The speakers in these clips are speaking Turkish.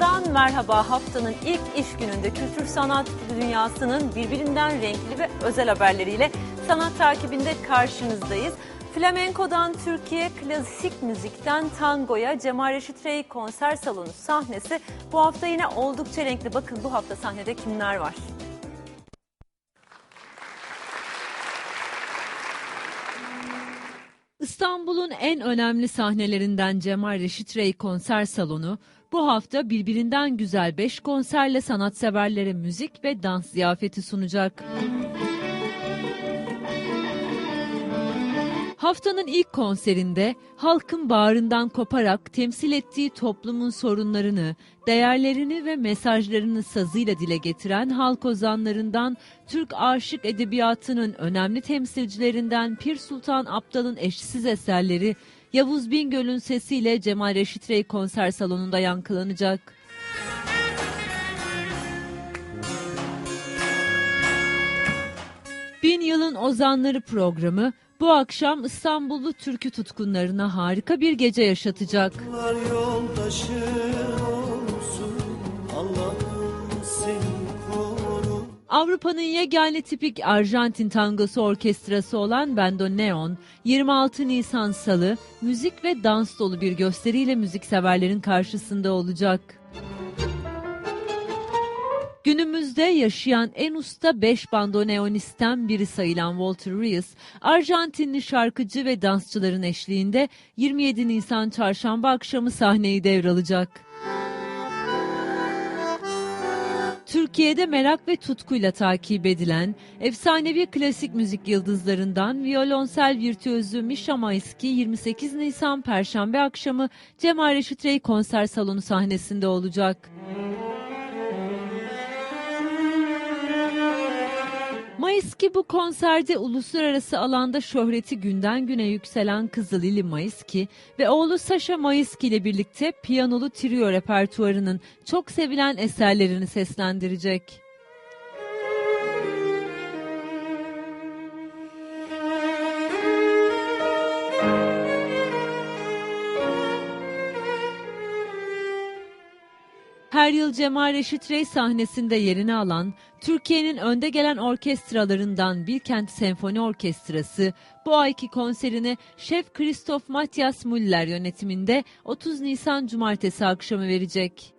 ekranlarından merhaba haftanın ilk iş gününde kültür sanat dünyasının birbirinden renkli ve özel haberleriyle sanat takibinde karşınızdayız. Flamenko'dan Türkiye, klasik müzikten tangoya Cemal Reşit Rey konser salonu sahnesi bu hafta yine oldukça renkli. Bakın bu hafta sahnede kimler var? İstanbul'un en önemli sahnelerinden Cemal Reşit Rey konser salonu bu hafta birbirinden güzel 5 konserle sanatseverlere müzik ve dans ziyafeti sunacak. Haftanın ilk konserinde halkın bağrından koparak temsil ettiği toplumun sorunlarını, değerlerini ve mesajlarını sazıyla dile getiren halk ozanlarından Türk aşık edebiyatının önemli temsilcilerinden Pir Sultan Abdal'ın eşsiz eserleri Yavuz Bingöl'ün sesiyle Cemal Reşit Rey konser salonunda yankılanacak. Bin Yılın Ozanları programı bu akşam İstanbullu türkü tutkunlarına harika bir gece yaşatacak. Avrupa'nın yegane tipik Arjantin tangosu orkestrası olan Bando Neon, 26 Nisan Salı müzik ve dans dolu bir gösteriyle müzikseverlerin karşısında olacak. Günümüzde yaşayan en usta 5 bandoneonistten biri sayılan Walter Rees, Arjantinli şarkıcı ve dansçıların eşliğinde 27 Nisan çarşamba akşamı sahneyi devralacak. Türkiye'de merak ve tutkuyla takip edilen efsanevi klasik müzik yıldızlarından violonsel virtüözü Misha Mayski 28 Nisan Perşembe akşamı Cemal Reşit Rey konser salonu sahnesinde olacak. Mayıski bu konserde uluslararası alanda şöhreti günden güne yükselen kızı Lili Mayıski ve oğlu Sasha Mayıski ile birlikte piyanolu trio repertuarının çok sevilen eserlerini seslendirecek. Her yıl Cemal Reşit Rey sahnesinde yerini alan Türkiye'nin önde gelen orkestralarından Bilkent Senfoni Orkestrası bu ayki konserini Şef Christoph Matthias Müller yönetiminde 30 Nisan Cumartesi akşamı verecek.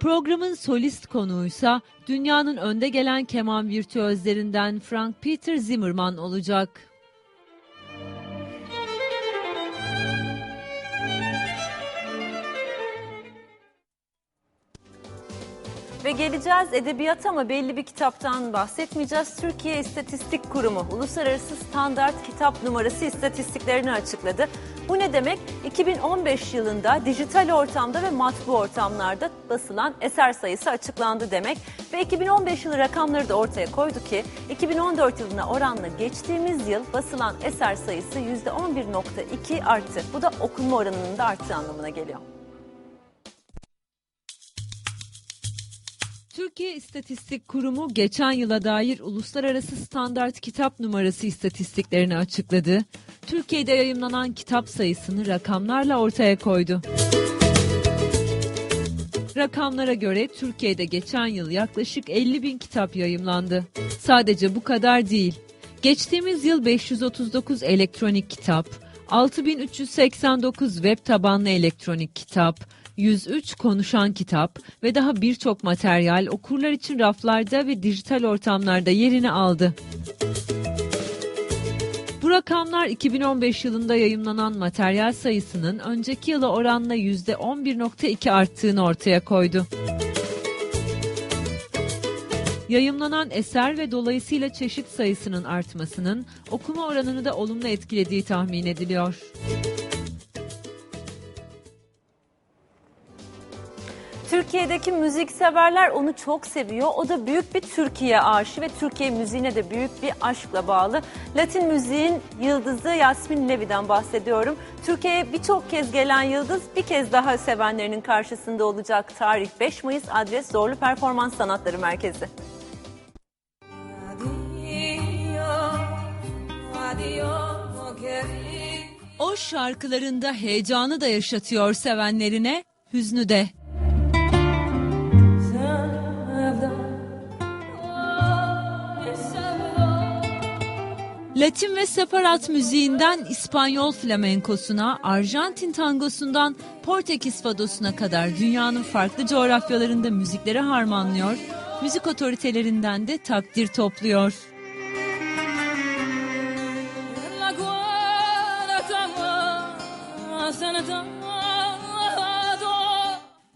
Programın solist konuğuysa dünyanın önde gelen keman virtüözlerinden Frank Peter Zimmerman olacak. Geleceğiz edebiyat ama belli bir kitaptan bahsetmeyeceğiz. Türkiye İstatistik Kurumu Uluslararası Standart Kitap Numarası istatistiklerini açıkladı. Bu ne demek? 2015 yılında dijital ortamda ve matbu ortamlarda basılan eser sayısı açıklandı demek. Ve 2015 yılı rakamları da ortaya koydu ki 2014 yılına oranla geçtiğimiz yıl basılan eser sayısı %11.2 arttı. Bu da okunma oranının da arttığı anlamına geliyor. Türkiye İstatistik Kurumu geçen yıla dair uluslararası standart kitap numarası istatistiklerini açıkladı. Türkiye'de yayımlanan kitap sayısını rakamlarla ortaya koydu. Rakamlara göre Türkiye'de geçen yıl yaklaşık 50 bin kitap yayımlandı. Sadece bu kadar değil. Geçtiğimiz yıl 539 elektronik kitap, 6389 web tabanlı elektronik kitap, 103 konuşan kitap ve daha birçok materyal okurlar için raflarda ve dijital ortamlarda yerini aldı. Bu rakamlar 2015 yılında yayımlanan materyal sayısının önceki yıla oranla %11.2 arttığını ortaya koydu. Yayımlanan eser ve dolayısıyla çeşit sayısının artmasının okuma oranını da olumlu etkilediği tahmin ediliyor. Türkiye'deki müzikseverler onu çok seviyor. O da büyük bir Türkiye aşığı ve Türkiye müziğine de büyük bir aşkla bağlı. Latin müziğin yıldızı Yasmin Levi'den bahsediyorum. Türkiye'ye birçok kez gelen yıldız bir kez daha sevenlerinin karşısında olacak. Tarih 5 Mayıs adres Zorlu Performans Sanatları Merkezi. Şarkılarında heyecanı da yaşatıyor sevenlerine, hüznü de. Latin ve separat müziğinden İspanyol flamenkosuna, Arjantin tangosundan Portekiz fadosuna kadar dünyanın farklı coğrafyalarında müzikleri harmanlıyor, müzik otoritelerinden de takdir topluyor.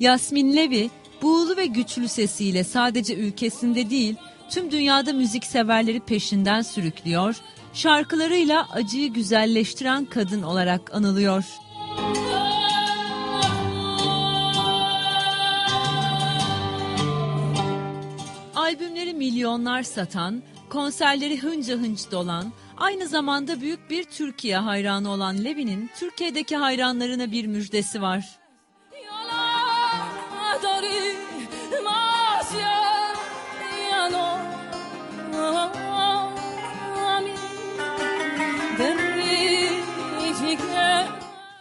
Yasmin Levi, buğulu ve güçlü sesiyle sadece ülkesinde değil, tüm dünyada müzik severleri peşinden sürüklüyor, şarkılarıyla acıyı güzelleştiren kadın olarak anılıyor. Albümleri milyonlar satan, konserleri hınca hınç dolan, aynı zamanda büyük bir Türkiye hayranı olan Levi'nin Türkiye'deki hayranlarına bir müjdesi var.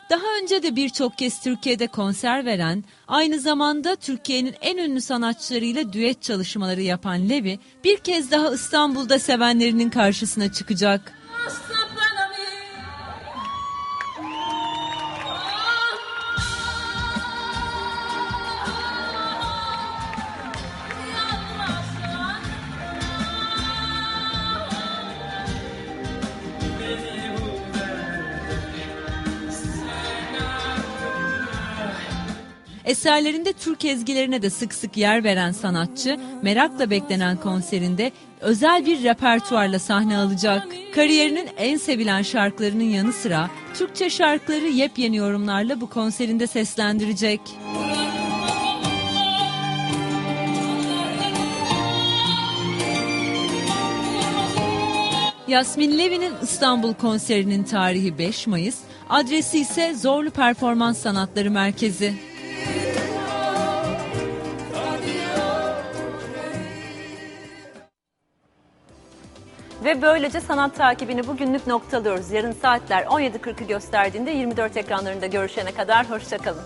Daha önce de birçok kez Türkiye'de konser veren, aynı zamanda Türkiye'nin en ünlü sanatçılarıyla düet çalışmaları yapan Levi, bir kez daha İstanbul'da sevenlerinin karşısına çıkacak. sta Eserlerinde Türk ezgilerine de sık sık yer veren sanatçı, merakla beklenen konserinde özel bir repertuarla sahne alacak. Kariyerinin en sevilen şarkılarının yanı sıra Türkçe şarkıları yepyeni yorumlarla bu konserinde seslendirecek. Yasmin Levi'nin İstanbul konserinin tarihi 5 Mayıs, adresi ise Zorlu Performans Sanatları Merkezi. Ve böylece sanat takibini bugünlük noktalıyoruz. Yarın saatler 17.40'ı gösterdiğinde 24 ekranlarında görüşene kadar hoşçakalın.